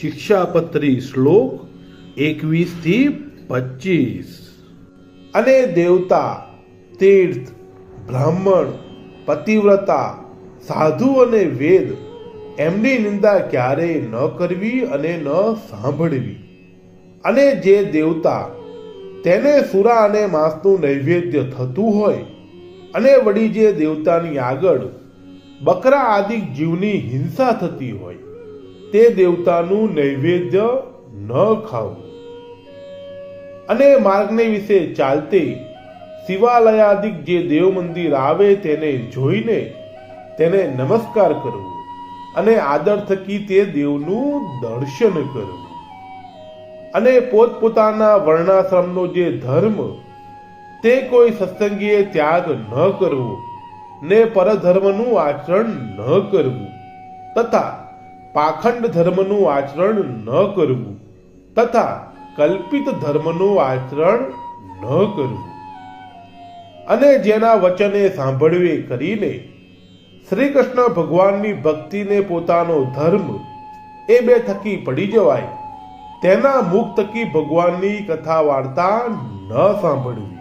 શિક્ષાપત્રી શ્લોક એકવીસથી પચીસ. અને દેવતા, તીર્થ, બ્રાહ્મણ, પતિવ્રતા, સાધુ અને વેદ એમની નિંદા ક્યારેય ન કરવી અને ન સાંભળવી. અને જે દેવતા તેને સુરા અને માંસનું નૈવેદ્ય થતું હોય અને વળી જે દેવતાની આગળ બકરા આદિક જીવની હિંસા થતી હોય તે દેવતાનું નૈવેદ્ય ન ખાવું. અને માર્ગને વિશે ચાલતી શિવાલયાદિક જે દેવ મંદિર આવે તેને જોઈને તેને નમસ્કાર કરવો અને આદર થકી તે દેવનું દર્શન કરવું. અને પોતપોતાના વર્ણાશ્રમનો જે ધર્મ તે કોઈ સત્સંગીએ ત્યાગ ન કરવો ને પરધર્મનું આચરણ ન કરવું તથા પાખંડ ધર્મનું આચરણ ન કરવું, તથા કલ્પિત ધર્મનું આચરણ ન કરવું. અને જેના વચને સાંભળવે કરીને શ્રી કૃષ્ણ ભગવાનની ભક્તિને પોતાનો ધર્મ એ બે થકી પડી જવાય, તેના મુખ થકી ભગવાનની કથા વાર્તા ન સાંભળવી.